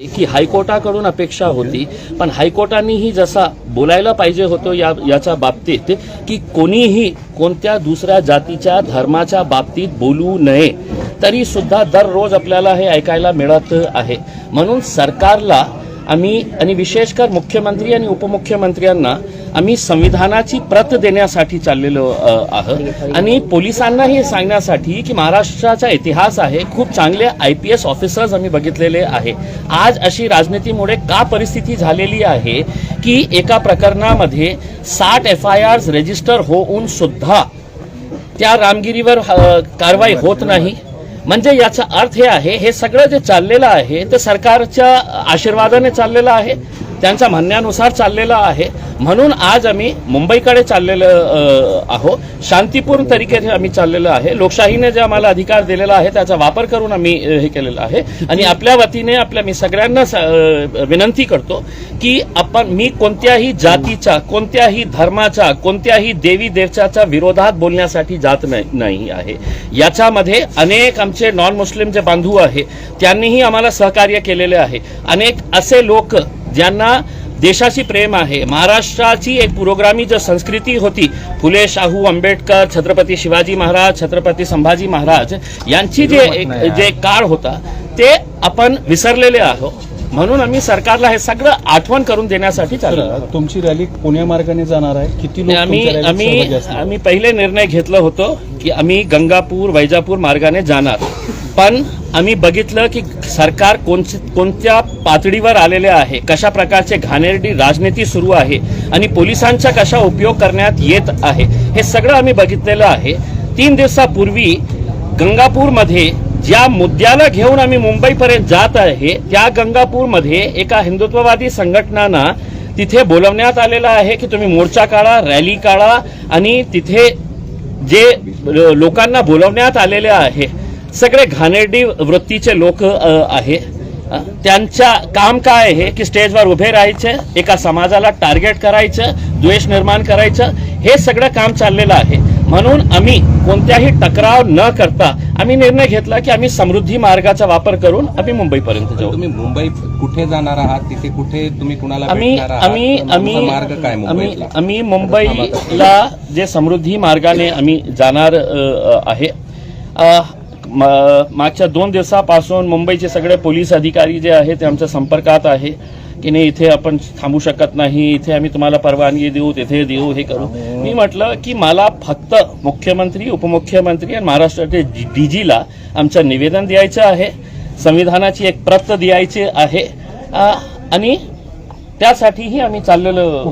की हायकोर्टाकडून अपेक्षा होती पण हायकोर्टानेही जसा बोलायला पाहिजे होतो या याच्या बाबतीत की कोणीही कोणत्या दुसऱ्या जातीच्या धर्माच्या बाबतीत बोलू नये तरी सुद्धा दररोज आपल्याला हे ऐकायला मिळत आहे. म्हणून सरकारला आम्ही आणि विशेषकर मुख्यमंत्री आणि उपमुख्यमंत्र्यांना आम्ही संविधानाची प्रत देण्यासाठी चाललेलो आहोत. आणि पोलिसांना हे सांगण्यासाठी की महाराष्ट्राचा इतिहास आहे खूप चांगले आय पी एस ऑफिसर्स आम्ही बघितलेले आहे. आज अशी राजनीतीमुळे का परिस्थिती झालेली आहे की एका प्रकरणामध्ये साठ एफ आय आर्स रजिस्टर होऊन सुद्धा त्या रामगिरीवर कारवाई होत नाही. म्हणजे याचा अर्थ हे आहे हे सगळं जे चाललेलं आहे ते सरकारच्या आशीर्वादाने चाललेलं आहे. त्यांच्या म्हणण्यानुसार चाललेलं आहे. म्हणून आज आम्ही मुंबईकडे चाललेलं आहो शांतीपूर्ण तरीकेने आम्ही चाललेलं आहे. लोकशाहीने जे आम्हाला अधिकार दिलेला आहे त्याचा वापर करून आम्ही हे केलेलं आहे. आणि आपल्या वतीने आपल्या मी सगळ्यांना विनंती करतो की आपण मी कोणत्याही जातीच्या कोणत्याही धर्माच्या कोणत्याही देवी देवताच्या विरोधात बोलण्यासाठी जात नाही नाही आहे. याच्यामध्ये अनेक आमचे नॉन मुस्लिम जे बांधव आहे त्यांनीही आम्हाला सहकार्य केलेले आहे. अनेक असे लोक ज्यांना देशाची प्रेम आहे. महाराष्ट्राची एक पुरोगामी जो संस्कृती होती फुले शाहू आंबेडकर छत्रपती शिवाजी महाराज छत्रपती संभाजी महाराज यांची जे एक जे काळ होता ते आपण विसरलेले आहोत. म्हणून आम्ही सरकारला हे सगळं आठवण करून देण्यासाठी तुमची रॅली पुण्या मार्गाने जाणार आहे. किती आम्ही आम्ही? आम्ही पहिले निर्णय घेतला होतो की आम्ही गंगापूर वैजापूर मार्गाने जाणार. पण आम्ही बघितलं की सरकार कोणच- कोणत्या पातळीवर आलेले आहे? कशा प्रकारचे घाणेरडी राजनीती सुरू आहे? आणि पोलिसांचा कशा उपयोग करण्यात येत आहे? हे सगळं आम्ही बघितलेलं आहे. तीन दिवसापूर्वी गंगापूरमध्ये ज्या मुद्द्याला घेऊन आम्ही मुंबईपर्यंत जात आहे त्या गंगापूरमध्ये एका हिंदुत्ववादी संघटनांना तिथे बोलवण्यात आलेलं आहे की तुम्ही मोर्चा काढा रॅली काढा आणि तिथे जे लोकांना बोलवण्यात आलेले आहे सगळे घाणेरडी वृत्तीचे लोक आहे. त्यांच्या काम काय आहे? की स्टेजवर उभे राहायचे एका समाजाला टार्गेट करायचं द्वेष निर्माण करायचं हे सगळं काम चाललेलं आहे. म्हणून आम्ही कोणत्याही टकराव न करता आम्ही निर्णय घेतला की आम्ही समृद्धी मार्गाचा वापर करून आम्ही मुंबईपर्यंत जाऊ. तुम्ही मुंबई कुठे जाणार आहात? तिथे कुठे तुम्ही कुणाला आम्ही? आम्ही आम्ही मार्ग काय आम्ही आम्ही मुंबईला जे समृद्धी मार्गाने आम्ही जाणार आहे. मागच्या दोन दिवसापासून मुंबईचे सगळे पोलीस अधिकारी जे आहेत ते आमच्या संपर्कात आहे. की नाही इथे आपण थांबू शकत नाही इथे आम्ही तुम्हाला परवानगी देऊ तिथे देऊ हे करू. मी म्हटलं की मला फक्त मुख्यमंत्री उपमुख्यमंत्री आणि महाराष्ट्राचे डीजीला आमचं निवेदन द्यायचं आहे. संविधानाची एक प्रत द्यायची आहे. आणि त्यासाठीही आम्ही चाललेलं